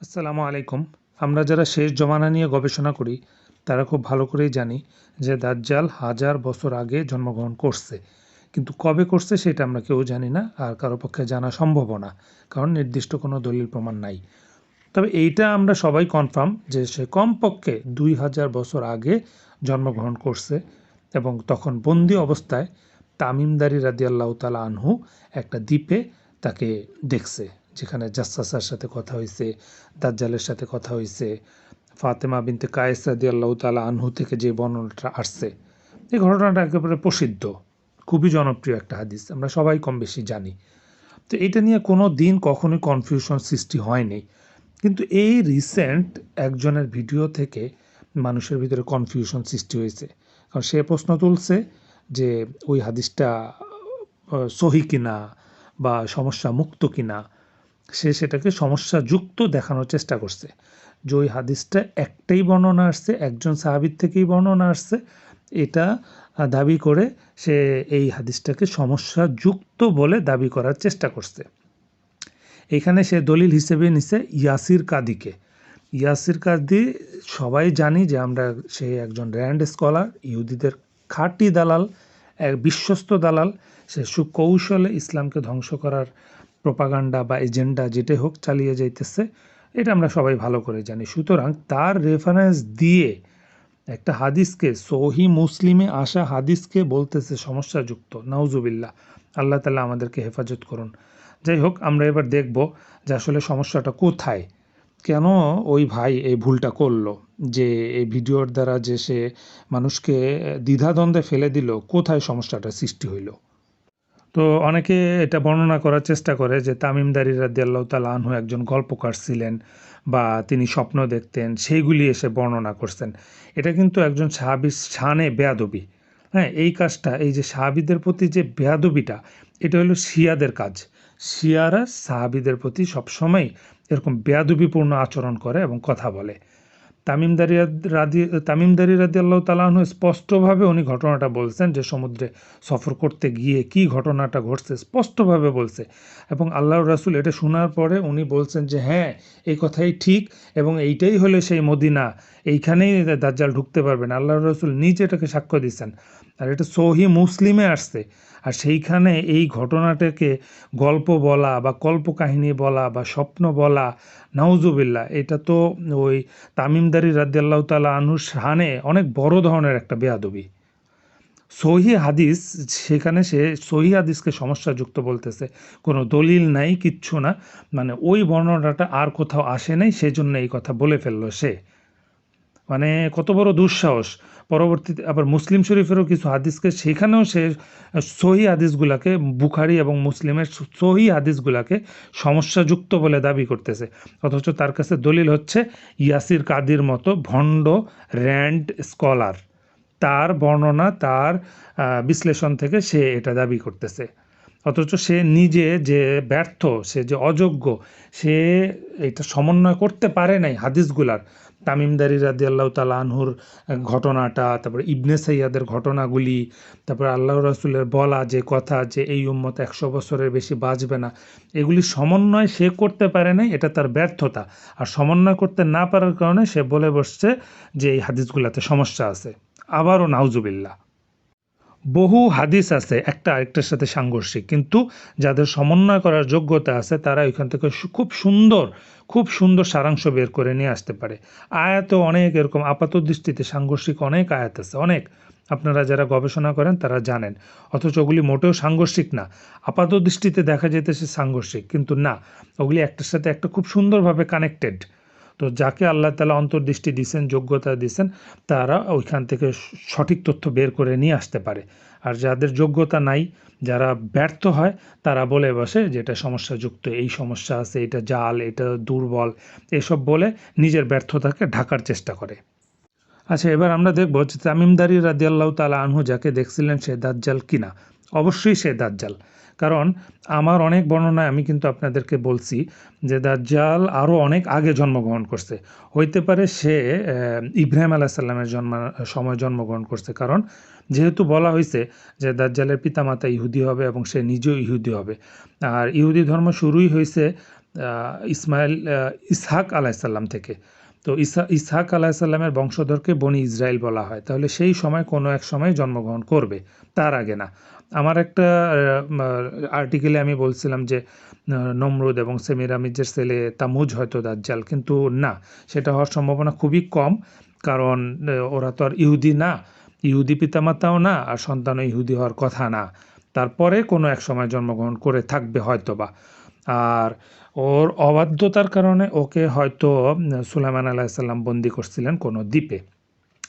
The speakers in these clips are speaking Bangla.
আসসালামু আলাইকুম। আমরা যারা শেষ জমানা নিয়ে গবেষণা করি, তারা খুব ভালো করেই জানি যে দাজ্জাল হাজার বছর আগে জন্মগ্রহণ করছে। কিন্তু কবে করছে সেটা আমরা কেউ জানি না আর কারও পক্ষে জানা সম্ভবও না, কারণ নির্দিষ্ট কোনো দলিল প্রমাণ নাই। তবে এইটা আমরা সবাই কনফার্ম যে সে কমপক্ষে দুই হাজার বছর আগে জন্মগ্রহণ করছে এবং তখন বন্দি অবস্থায় তামিমদারি রাদিয়াল্লাহু তালা আনহু একটা দ্বীপে তাকে দেখছে। যেখানে জাসাসার সাথে কথা হয়েছে দাজ্জালের সাথে কথা হয়েছে ফাতেমা বিনতে কায়েস রাদিয়াল্লাহু তালা আনহু থেকে যে বর্ণনাটা আসছে, এই ঘটনাটা একেবারে প্রসিদ্ধ, খুবই জনপ্রিয় একটা হাদিস, আমরা সবাই কম বেশি জানি। তো এটা নিয়ে কোনো দিন কখনোই কনফিউশন সৃষ্টি হয়নি। কিন্তু এই রিসেন্ট একজনের ভিডিও থেকে মানুষের ভিতরে কনফিউশন সৃষ্টি হয়েছে। কারণ সে প্রশ্ন তুলছে যে ওই হাদিসটা সহি কিনা বা সমস্যা মুক্ত কিনা। সে সেটাকে সমস্যাযুক্ত দেখানোর চেষ্টা করছে। যে ওই হাদিসটা একটাই বর্ণনা আসছে, একজন সাহাবির থেকেই বর্ণনা আসছে। এটা দাবি করে সে এই হাদিসটাকে সমস্যাযুক্ত বলে দাবি করার চেষ্টা করছে। এখানে সে দলিল হিসেবে নিছে ইয়াসির কাদিকে। ইয়াসির কাদি সবাই জানি যে আমরা সে একজন র্যান্ড স্কলার, ইহুদিদের খাঁটি দালাল, এক বিশ্বস্ত দালাল। সে সুকৌশলে ইসলামকে ধ্বংস করার প্রপাগান্ডা বা এজেন্ডা যেটাই হোক চালিয়ে যাইতেছে, এটা আমরা সবাই ভালো করে জানি। সুতরাং তার রেফারেন্স দিয়ে একটা হাদিসকে, সহি মুসলিমে আসা হাদিসকে বলতেছে সমস্যাযুক্ত, নাউজুবিল্লাহ। আল্লাহ তালা আমাদেরকে হেফাজত করুন। যাই হোক, আমরা এবার দেখব যে আসলে সমস্যাটা কোথায়। কেন ওই ভাই এই ভুলটা করল? যে এই ভিডিওর দ্বারা যে সে মানুষকে দ্বিধাদ্বন্দ্বে ফেলে দিল, কোথায় সমস্যাটা সৃষ্টি হইল? তো অনেকে এটা বর্ণনা করার চেষ্টা করে যে তামিমদারি রাদিয়াল্লাহ আনহু একজন গল্পকার ছিলেন বা তিনি স্বপ্ন দেখতেন, সেইগুলি এসে বর্ণনা করছেন। এটা কিন্তু একজন সাহাবির শানে বেয়াদবি। হ্যাঁ এই কাজটা, এই যে সাহাবিদের প্রতি যে বেয়াদবিটা, এটা হলো শিয়াদের কাজ। শিয়ারা সাহাবিদের প্রতি সবসময় এরকম বেয়াদবিপূর্ণ আচরণ করে এবং কথা বলে। তামিমদারি রাদি তামিমদারি রাদি আল্লাহ তালাহনু স্পষ্টভাবে উনি ঘটনাটা বলছেন যে সমুদ্রে সফর করতে গিয়ে কি ঘটনাটা ঘটছে স্পষ্টভাবে বলছে। এবং আল্লাহ রাসুল এটা শোনার পরে উনি বলছেন যে হ্যাঁ এই কথাই ঠিক এবং এইটাই হলে সেই মদিনা, এইখানেই দাজ্জাল ঢুকতে পারবেন আল্লাহ রসুল নিজে এটাকে সাক্ষ্য দিচ্ছেন। আর এটা সহি মুসলিমে আসছে। আর সেইখানে এই ঘটনাটাকে গল্প বলা বা কল্পকাহিনী বলা বা স্বপ্ন বলা নাউজুবিল্লা এটা তো ওই তামিমদারি রাদিয়াল্লাহ তালা আনুর শানে অনেক বড় ধরনের একটা বেয়াদবি। সহি হাদিস, সেখানে সে সহি হাদিসকে সমস্যাযুক্ত বলতেছে। কোনো দলিল নাই, কিচ্ছু না। মানে ওই বর্ণনাটা আর কোথাও আসে নাই, সেজন্য এই কথা বলে ফেলল সে। মানে কত বড় দুঃসাহস। পরবর্তীতে আবার মুসলিম শরীফেরও কিছু হাদিসকে সেখানেও সে সহি হাদিসগুলাকে বুখারি এবং মুসলিমের সহি হাদিসগুলাকে সমস্যাযুক্ত বলে দাবি করতেছে। অথচ তার কাছে দলিল হচ্ছে, ইয়াসির কাদির মতো ভণ্ড, র্যান্ড স্কলার। তার বর্ণনা, তার বিশ্লেষণ থেকে সে এটা দাবি করতেছে। অথচ সে নিজে যে ব্যর্থ, সে যে অযোগ্য, সে এটা সমন্বয় করতে পারে নাই হাদিসগুলার। তামিমদারি রাদি আল্লাহ তালা আনহুর ঘটনাটা, তারপরে ইবনে সৈয়াদের ঘটনাগুলি, তারপর আল্লাহ রসুলের বলা যে কথা যে এই উম্মত একশো বছরের বেশি বাঁচবে না, এগুলি সমন্বয় সে করতে পারে নাই, এটা তার ব্যর্থতা। আর সমন্বয় করতে না পারার কারণে সে বলে বসছে যে এই হাদিসগুলোতে সমস্যা আছে। আবারও নাউজুবিল্লাহ। বহু হাদিস আছে, একটা আরেকটার সাথে সাংঘর্ষিক। কিন্তু যাদের সমন্বয় করার যোগ্যতা আছে, তারা ওইখান থেকে খুব সুন্দর খুব সুন্দর সারাংশ বের করে নিয়ে আসতে পারে। আয়াতও অনেক এরকম আপাত দৃষ্টিতে সাংঘর্ষিক অনেক আয়াত আছে, অনেক। আপনারা যারা গবেষণা করেন, তারা জানেন। অথচ ওগুলি মোটেও সাংঘর্ষিক না। আপাত দৃষ্টিতে দেখা যেতেছে সাংঘর্ষিক, কিন্তু না। ওগুলি একটার সাথে একটা খুব সুন্দরভাবে কানেক্টেড তো যাকে আল্লাহ তালা অন্তর্দৃষ্টি দিছেন, যোগ্যতা দিছেন, তারা ওইখান থেকে সঠিক তথ্য বের করে নিয়ে আসতে পারে। আর যাদের যোগ্যতা নাই, যারা ব্যর্থ হয়, তারা বলে বসে যে এটা সমস্যাযুক্ত, এই সমস্যা আছে, এটা জাল, এটা দুর্বল, এসব বলে নিজের ব্যর্থতাকে ঢাকার চেষ্টা করে। আচ্ছা এবার আমরা দেখব যে তামিমদারি রাদিয়াল্লাহু তালা আনহু যাকে দেখছিলেন সে দাজ্জাল কিনা। অবশ্যই সে দাজ্জাল। কারণ আমার অনেক বর্ণনায় আমি কিন্তু আপনাদেরকে বলছি যে দাজ্জাল আরও অনেক আগে জন্মগ্রহণ করছে। হইতে পারে সে ইব্রাহিম আলাহ সাল্লামের জন্ম, সময় জন্মগ্রহণ করছে। কারণ যেহেতু বলা হয়েছে যে দাজ্জালের পিতামাতা ইহুদি হবে এবং সে নিজেও ইহুদি হবে। আর ইহুদি ধর্ম শুরুই হয়েছে ইসমাইল ইসহাক আলাইসাল্লাম থেকে। তো ইসা ইসহাক আলাইসাল্লামের বংশধরকে বনি ইসরায়েল বলা হয়। তাহলে সেই সময় কোনো এক সময় জন্মগ্রহণ করবে, তার আগে না। আমার একটা আর্টিকেলে আমি বলছিলাম যে নমরুদ এবং সেমিরামিজের ছেলে তামুজ হয়তো দাজ্জাল, কিন্তু না, সেটা হওয়ার সম্ভাবনা খুবই কম, কারণ ওরা তো আর ইহুদি না, ইহুদি পিতামাতাও না, আর সন্তানও ইহুদি হওয়ার কথা না। তারপরে কোনো এক সময় জন্মগ্রহণ করে থাকবে হয়তো বা আর ওর অবাধ্যতার কারণে ওকে হয়তো সুলাইমান আলাহিসাল্লাম বন্দি করছিলেন কোনো দ্বীপে।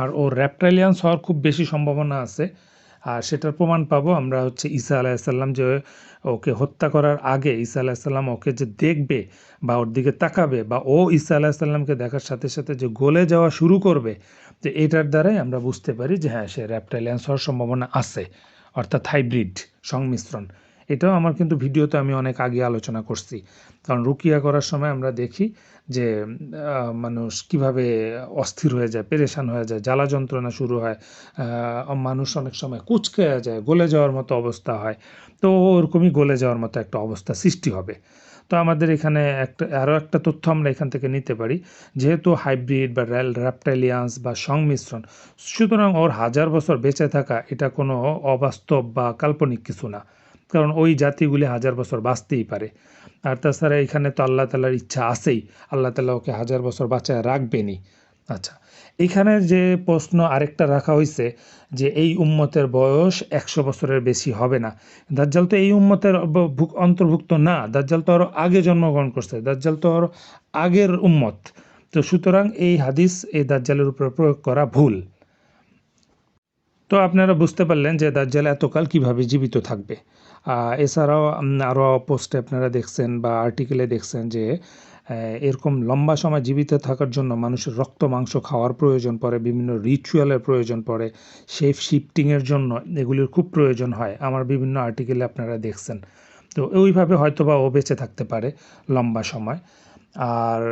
আর ওর র্যাপটাইলিয়ান্স হওয়ার খুব বেশি সম্ভাবনা আছে। আর সেটার প্রমাণ পাবো আমরা হচ্ছে ঈসা আলাহিসাল্লাম যে ওকে হত্যা করার আগে ঈসা আলাহিসাল্লাম ওকে যে দেখবে বা ওর দিকে তাকাবে বা ও ঈসা আলাহিসাল্লামকে দেখার সাথে সাথে যে গলে যাওয়া শুরু করবে যে এটার দ্বারাই আমরা বুঝতে পারি যে হ্যাঁ সে র্যাপটাইলিয়ান্স হওয়ার সম্ভাবনা আছে, অর্থাৎ হাইব্রিড সংমিশ্রণ। এটাও আমার কিন্তু ভিডিওতে আমি অনেক আগে আলোচনা করছি। কারণ রুকিয়া করার সময় আমরা দেখি যে মানুষ কীভাবে অস্থির হয়ে যায়, পেরেশান হয়ে যায়, জ্বালা যন্ত্রণা শুরু হয় মানুষ অনেক সময় কুচকে যায়, গলে যাওয়ার মতো অবস্থা হয়। তো ওরকমই গলে যাওয়ার মতো একটা অবস্থা সৃষ্টি হবে। তো আমাদের এখানে একটা, আরও একটা তথ্য আমরা এখান থেকে নিতে পারি। যেহেতু হাইব্রিড বা র্যাল, র্যাপটাইলিয়ান্স বা সংমিশ্রণ, সুতরাং ওর হাজার বছর বেঁচে থাকা এটা কোনো অবাস্তব বা কাল্পনিক কিছু না। কারণ ওই জাতিগুলি হাজার বছর বাঁচতেই পারে। আর তাছাড়া এখানে তো আল্লাহ তালার ইচ্ছা আছেই। আল্লাহ তালা ওকে হাজার বছর বাঁচায় রাখবেনই। আচ্ছা এখানে যে প্রশ্ন আরেকটা রাখা হয়েছে যে এই উম্মতের বয়স একশো বছরের বেশি হবে না। দাজ্জাল তো এই উম্মতের অন্তর্ভুক্ত না। দাজ্জাল তো আরও আগে জন্মগ্রহণ করছে। দাজ্জাল তো আরও আগের উম্মত। তো সুতরাং এই হাদিস এই দাজ্জালের উপর প্রয়োগ করা ভুল। তো আপনারা বুঝতে পারলেন যে দাজ্জাল এতকাল কীভাবে জীবিত থাকবে। এছাড়াও আরও পোস্টে আপনারা দেখছেন বা আর্টিকেলে দেখছেন যে এরকম লম্বা সময় জীবিত থাকার জন্য মানুষের রক্ত, মাংস খাওয়ার প্রয়োজন পড়ে, বিভিন্ন রিচুয়ালের প্রয়োজন পড়ে শেফ শিফটিংয়ের জন্য এগুলির খুব প্রয়োজন হয়। আমার বিভিন্ন আর্টিকেলে আপনারা দেখছেন। তো ওইভাবে হয়তো বা ও বেঁচে থাকতে পারে লম্বা সময়। আর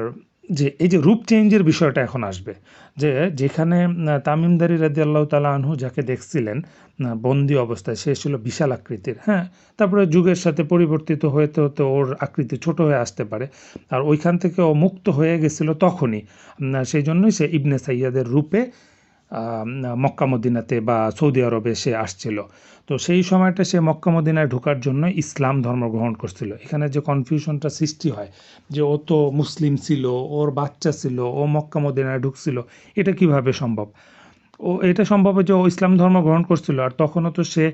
যে এই যে রূপ চেঞ্জের বিষয়টা এখন আসবে, যে যেখানে তামিমদারি রাজি আল্লাহ তালা আনহু যাকে দেখছিলেন বন্দি অবস্থায়, সে ছিল বিশাল আকৃতির হ্যাঁ? তারপরে যুগের সাথে পরিবর্তিত হতে হতে ওর আকৃতি ছোট হয়ে আসতে পারে। আর ওইখান থেকে ও মুক্ত হয়ে গেছিল তখনই সেই জন্যই সে ইবনে সাইয়াদের রূপে মক্কা মদিনাতে বা সৌদি আরবে সে আসছিল। তো সেই সময়টা সে মক্কা মদিনায় ঢোকার জন্য ইসলাম ধর্ম গ্রহণ করছিল। এখানে যে কনফিউশনটা সৃষ্টি হয়, যে ও তো মুসলিম ছিল, ওর বাচ্চা ছিল, ও মক্কা মদিনায় ঢুকছিল, এটা কীভাবে সম্ভব? ও, এটা সম্ভব যে ও ইসলাম ধর্ম গ্রহণ করছিল আর তখনও তো সে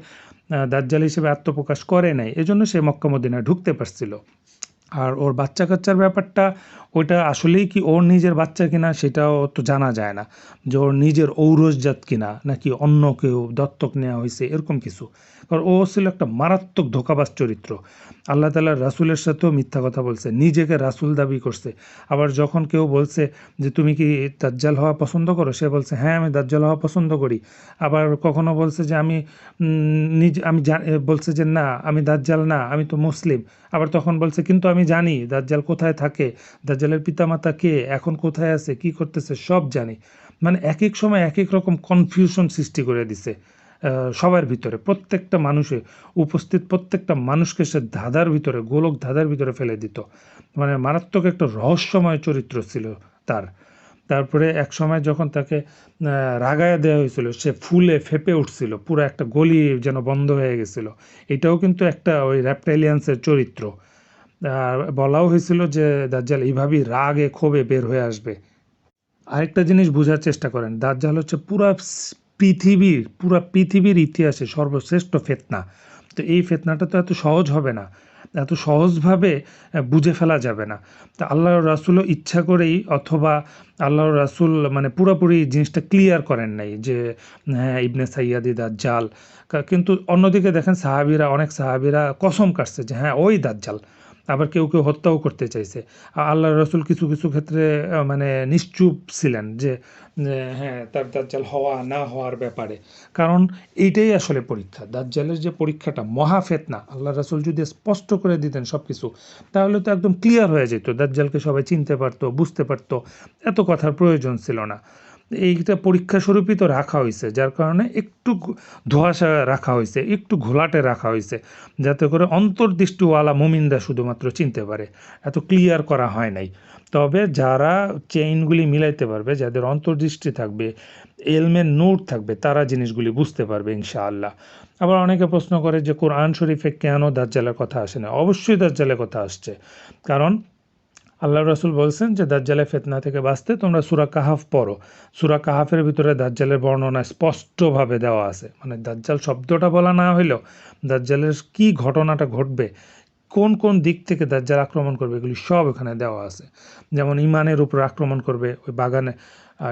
দাজ্জাল হিসেবে আত্মপ্রকাশ করে নাই, এজন্য সে মক্কা মদিনায় ঢুকতে পারছিল। আর ওর বাচ্চা কাচ্চার ব্যাপারটা, ওইটা আসলেই কি ওর নিজের বাচ্চা কিনা সেটাও তো জানা যায় না। যে ওর নিজের ঔরসজাত কিনা, নাকি অন্য কেউ দত্তক নেওয়া হয়েছে এরকম কিছু। কারণ ও ছিল একটা মারাত্মক ধোকাবাজ চরিত্র। আল্লাহ তালার রাসুলের সাথেও মিথ্যা কথা বলছে, নিজেকে রাসুল দাবি করছে। আবার যখন কেউ বলছে যে, তুমি কি দাজ্জাল হওয়া পছন্দ করো? সে বলছে হ্যাঁ আমি দাজ্জাল হওয়া পছন্দ করি। আবার কখনো বলছে যে, আমি নিজ, আমি বলছে যে, না, আমি দাজ্জাল না, আমি তো মুসলিম। আবার তখন বলছে, কিন্তু আমি জানি দাজ্জাল কোথায় থাকে। দাজ্জালের পিতামাতা কে? এখন কোথায় আছে? কি করতেছে? সব জানি। মানে এক এক সময় এক এক রকম কনফিউশন সৃষ্টি করে দিছে সবার ভিতরে। প্রত্যেকটা মানুষে উপস্থিত, প্রত্যেকটা মানুষকে সে ধাঁধার ভিতরে, গোলক ধাঁধার ভিতরে ফেলে দিত। মানে মারাত্মক একটা রহস্যময় চরিত্র ছিল তার। তারপরে এক সময় যখন তাকে রাগায় দেওয়া হয়েছিল, সে ফুলে ফেপে উঠছিল, পুরো একটা গলি যেন বন্ধ হয়ে গেছিল। এটাও কিন্তু একটা ওই র্যাপটাইলিয়ান্সের চরিত্র। বলাও হয়েছিল যে দাজ্জাল এইভাবেই রাগে, ক্ষোভে বের হয়ে আসবে। আরেকটা জিনিস বোঝার চেষ্টা করেন, দাজ্জাল হচ্ছে পুরা পৃথিবীর পুরা পৃথিবীর ইতিহাসে সর্বশ্রেষ্ঠ ফেতনা। তো এই ফেতনাটা তো এত সহজ হবে না, এত সহজভাবে বুঝে ফেলা যাবে না। তা আল্লাহ রাসুলও ইচ্ছা করেই অথবা আল্লাহ রাসুল মানে পুরোপুরি জিনিসটা ক্লিয়ার করেন নাই যে হ্যাঁ ইবনে সাইয়াদি দাজ্জাল। কিন্তু অন্যদিকে দেখেন সাহাবিরা, অনেক সাহাবিরা কসম কাটছে যে হ্যাঁ ওই দাজ্জাল। আবার কেউ কেউ হত্যাও করতে চাইছে। আল্লাহ রসুল কিছু কিছু ক্ষেত্রে মানে নিশ্চুপ ছিলেন যে হ্যাঁ তার দাজ্জাল হওয়া, না হওয়ার ব্যাপারে। কারণ এইটাই আসলে পরীক্ষা। দাজ্জালের যে পরীক্ষাটা মহাফেতনা আল্লাহ রসুল যদি স্পষ্ট করে দিতেন সব কিছু তাহলে তো একদম ক্লিয়ার হয়ে যেত। দাজ্জালকে সবাই চিনতে পারতো, বুঝতে পারতো। এত কথার প্রয়োজন ছিল না। এইটা পরীক্ষা স্বরূপই তো রাখা হয়েছে যার কারণে একটু ধোঁয়াশা রাখা হয়েছে একটু ঘোলাটে রাখা হয়েছে যাতে করে অন্তর্দৃষ্টিওয়ালা মুমিনরা শুধুমাত্র চিনতে পারে। এত ক্লিয়ার করা হয় নাই। তবে যারা চেইনগুলি মিলাইতে পারবে, যাদের অন্তর্দৃষ্টি থাকবে, এলমের নূর থাকবে, তারা জিনিসগুলি বুঝতে পারবে ইনশাআল্লাহ। আবার অনেকে প্রশ্ন করে যে, কোরআন শরীফে কেন দাজ্জালের কথা আসে না? অবশ্যই দাজ্জালের কথা আসছে। কারণ আল্লাহ রাসুল বলছেন যে, দাজ্জালের ফেতনা থেকে বাঁচতে তোমরা সুরা কাহাফ পড়ো। সুরা কাহাফের ভিতরে দাজ্জালের বর্ণনা স্পষ্টভাবে দেওয়া আছে। মানে দাজ্জাল শব্দটা বলা না হইলেও দাজ্জালের কি ঘটনাটা ঘটবে, কোন কোন দিক থেকে দাজ্জাল আক্রমণ করবে, এগুলি সব এখানে দেওয়া আছে। যেমন ইমানের উপর আক্রমণ করবে, ওই বাগানে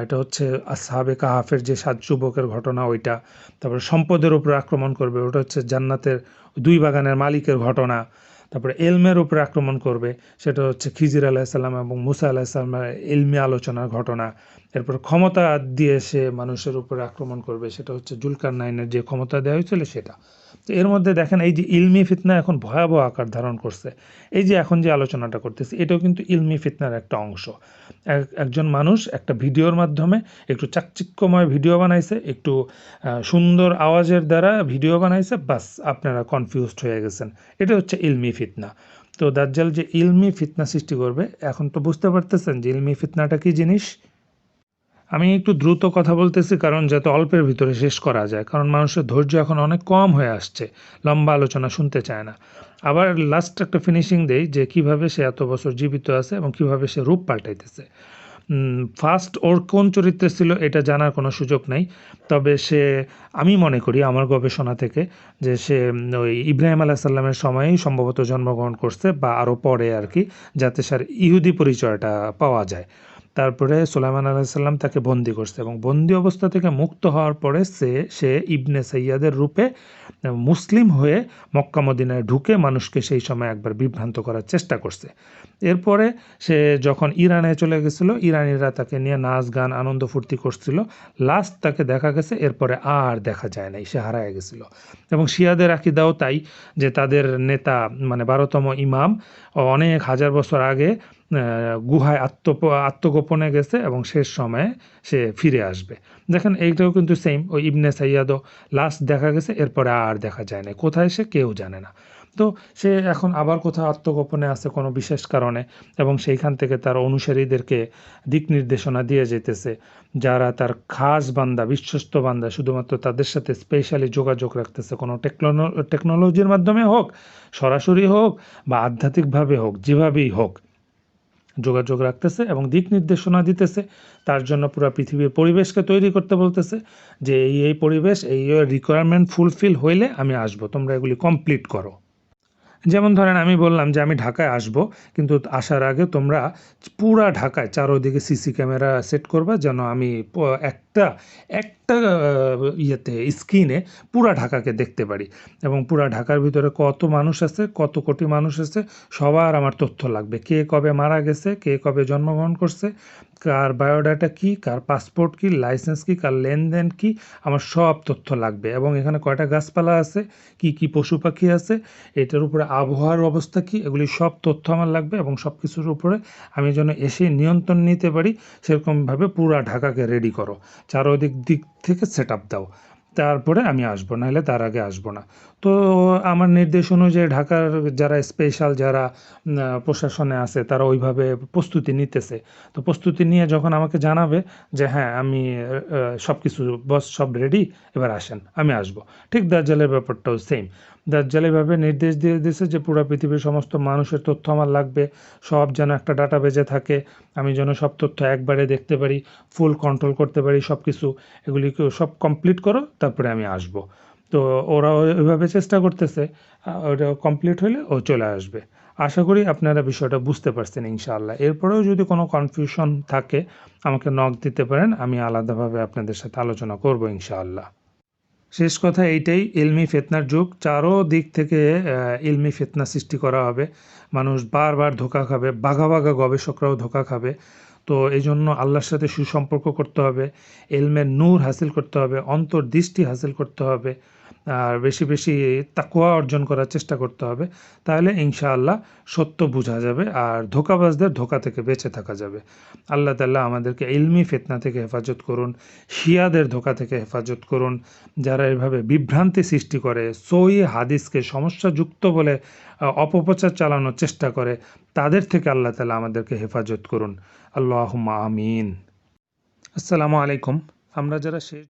এটা হচ্ছে আসহাবে কাহাফের যে সাত যুবকের ঘটনা ওইটা। তারপরে সম্পদের উপর আক্রমণ করবে, ওটা হচ্ছে জান্নাতের দুই বাগানের মালিকের ঘটনা। তারপরে এলমের উপরে আক্রমণ করবে, সেটা হচ্ছে খিজির আলাহিসাল্লাম এবং মুসা আলাহিসাল্লামের এলমি আলোচনার ঘটনা। এরপর ক্ষমতা দিয়ে সে মানুষের উপরে আক্রমণ করবে, সেটা হচ্ছে জুলকার নাইনের যে ক্ষমতা দেওয়া হয়েছিল সেটা। তো এর মধ্যে দেখেন এই যে ইলমি ফিতনা এখন ভয়াবহ আকার ধারণ করছে। এই যে এখন যে আলোচনাটা করতেছি, এটাও কিন্তু ইলমি ফিতনার একটা অংশ। এক- একজন মানুষ একটা ভিডিওর মাধ্যমে একটু চাকচিক্যময় ভিডিও বানাইছে, একটু সুন্দর আওয়াজের দ্বারা ভিডিও বানাইছে, বাস আপনারা কনফিউজড হয়ে গেছেন। এটা হচ্ছে ইলমি ফিতনা। তো দাজ্জাল যে ইলমি ফিতনা সৃষ্টি করবে, এখন তো বুঝতে পারতেছেন যে ইলমি ফিতনাটা কি জিনিস? আমি একটু দ্রুত কথা বলতেছি কারণ যাতে অল্পের ভিতরে শেষ করা যায়, কারণ মানুষের ধৈর্য এখন অনেক কম হয়ে আসছে, লম্বা আলোচনা শুনতে চায় না। আবার লাস্ট একটা ফিনিশিং দেই যে কীভাবে সে এত বছর জীবিত আছে এবং কীভাবে সে রূপ পাল্টাইতেছে। ফার্স্ট ওর কোন চরিত্রে ছিল এটা জানার কোনো সুযোগ নাই, তবে সে, আমি মনে করি আমার গবেষণা থেকে যে সে ওই ইব্রাহিম আলাহ সাল্লামের সময়েই সম্ভবত জন্মগ্রহণ করছে বা আরও পরে আর কি, যাতে স্যার ইহুদি পরিচয়টা পাওয়া যায়। তারপরে সুলাইমান আলাইসাল্লাম তাকে বন্দি করছে এবং বন্দি অবস্থা থেকে মুক্ত হওয়ার পরে সে সে ইবনে সৈয়াদের রূপে মুসলিম হয়ে মক্কা মদিনায় ঢুকে মানুষকে সেই সময় একবার বিভ্রান্ত করার চেষ্টা করছে। এরপরে সে যখন ইরানে চলে গেছিল, ইরানিরা তাকে নিয়ে নাচ, গান, আনন্দ ফুর্তি করছিল। লাস্ট তাকে দেখা গেছে, এরপরে আর দেখা যায় নাই, সে হারায় গেছিল। এবং শিয়াদের আকিদাও তাই যে তাদের নেতা মানে বারোতম ইমাম, অনেক হাজার বছর আগে গুহায় আত্ম আত্মগোপনে গেছে এবং শেষ সময়ে সে ফিরে আসবে। দেখেন এইটাও কিন্তু সেম ওই ইবনে সাইয়াদও লাস্ট দেখা গেছে, এরপরে আর দেখা যায় না কোথায় সে কেউ জানে না। তো সে এখন আবার কোথাও আত্মগোপনে আছে কোনো বিশেষ কারণে এবং সেইখান থেকে তার অনুসারীদেরকে দিক নির্দেশনা দিয়ে যেতেছে, যারা তার খাস বান্দা, বিশ্বস্ত বান্দা, শুধুমাত্র তাদের সাথে স্পেশালি যোগাযোগ রাখতেছে। কোনো টেকনোলো টেকনোলজির মাধ্যমে হোক, সরাসরি হোক বা আধ্যাত্মিকভাবে হোক, যেভাবেই হোক। যোগাযোগ রাখতেছে এবং দিক নির্দেশনা দিতেছে। তার জন্য পুরো পৃথিবীর পরিবেশকে তৈরি করতে বলতেছে যে, এই এই পরিবেশ, এই রিকোয়ারমেন্ট ফুলফিল হইলে আমি আসব। তোমরা এগুলি কমপ্লিট করো। যেমন ধরেন আমি বললাম যে, আমি ঢাকায় আসব, কিন্তু আসার আগে তোমরা পুরা ঢাকায় চারোদিকে সিসি ক্যামেরা সেট করবা যেন আমি প- একটা একটা ইয়েতে, স্ক্রিনে পুরা ঢাকাকে দেখতে পারি। এবং পুরা ঢাকার ভিতরে কত মানুষ আছে, কত কোটি মানুষ আছে, সবার আমার তথ্য লাগবে। কে কবে মারা গেছে, কে কবে জন্মগ্রহণ করছে, কার বায়োডাটা কি, কার পাসপোর্ট কি, লাইসেন্স কি, কার লেনদেন কি, আমার সব তথ্য লাগবে। এবং এখানে কয়টা গাছপালা আছে, কি কি পশু পাখি আছে, এটার উপরে আবহাওয়ার অবস্থা কি, এগুলি সব তথ্য আমার লাগবে এবং সব কিছুর উপরে আমি যেন এসে নিয়ন্ত্রণ নিতে পারি, সেরকমভাবে পুরা ঢাকাকে রেডি করো। চারোদিক দিক থেকে সেট আপ দাও। তারপরে আমি আসব, নাহলে তার আগে আসব না। তো আমার নির্দেশ অনুযায়ী ঢাকার যারা স্পেশাল যারা প্রশাসনে আছে, তারা ওইভাবে প্রস্তুতি নিতেছে। তো প্রস্তুতি নিয়ে যখন আমাকে জানাবে যে হ্যাঁ আমি সব কিছু বস সব রেডি এবার আসেন, আমি আসব। ঠিক দার্জালের ব্যাপারটাও সেম দার্জাল এভাবে নির্দেশ দিয়ে দিয়েছে যে পুরো পৃথিবীর সমস্ত মানুষের তথ্য আমার লাগবে, সব যেন একটা ডাটা বেজে থাকে। আমি যেন সব তথ্য একবারে দেখতে পারি ফুল কন্ট্রোল করতে পারি সব কিছু এগুলিকে সব কমপ্লিট করো, তারপরে আমি আসব। তো ওরা ওইভাবে চেষ্টা করতেছে ওটা কমপ্লিট হলে ও চলে আসবে। আশা করি আপনারা বিষয়টা বুঝতে পারছেন ইনশাআল্লাহ। এরপরেও যদি কোনো কনফিউশন থাকে, আমাকে নক দিতে পারেন, আমি আলাদাভাবে আপনাদের সাথে আলোচনা করব ইনশাআল্লাহ। শেষ কথা এইটাই ইলমি ফেতনার যুগ। চারো দিক থেকে এলমি ফেতনা সৃষ্টি করা হবে। মানুষ বারবার ধোকা খাবে, বাঘা বাঘা গবেষকরাও ধোকা খাবে। তো এই জন্য আল্লাহর সাথে সুসম্পর্ক করতে হবে, এলমের নূর হাসিল করতে হবে, অন্তর্দৃষ্টি হাসিল করতে হবে। আর বেশি বেশি তাকুয়া অর্জন করার চেষ্টা করতে হবে, তাহলে ইনশাআল্লাহ সত্য বোঝা যাবে আর ধোকাবাজদের ধোকা থেকে বেঁচে থাকা যাবে। আল্লাহ তাল্লাহ আমাদেরকে ইলমি ফেতনা থেকে হেফাজত করুন, শিয়াদের ধোকা থেকে হেফাজত করুন, যারা এভাবে বিভ্রান্তি সৃষ্টি করে সই হাদিসকে সমস্যাযুক্ত বলে অপপ্রচার চালানোর চেষ্টা করে, তাদের থেকে আল্লাহ তালা আমাদেরকে হেফাজত করুন। আল্লাহ আমিন। আসসালামু আলাইকুম। আমরা যারা শেষ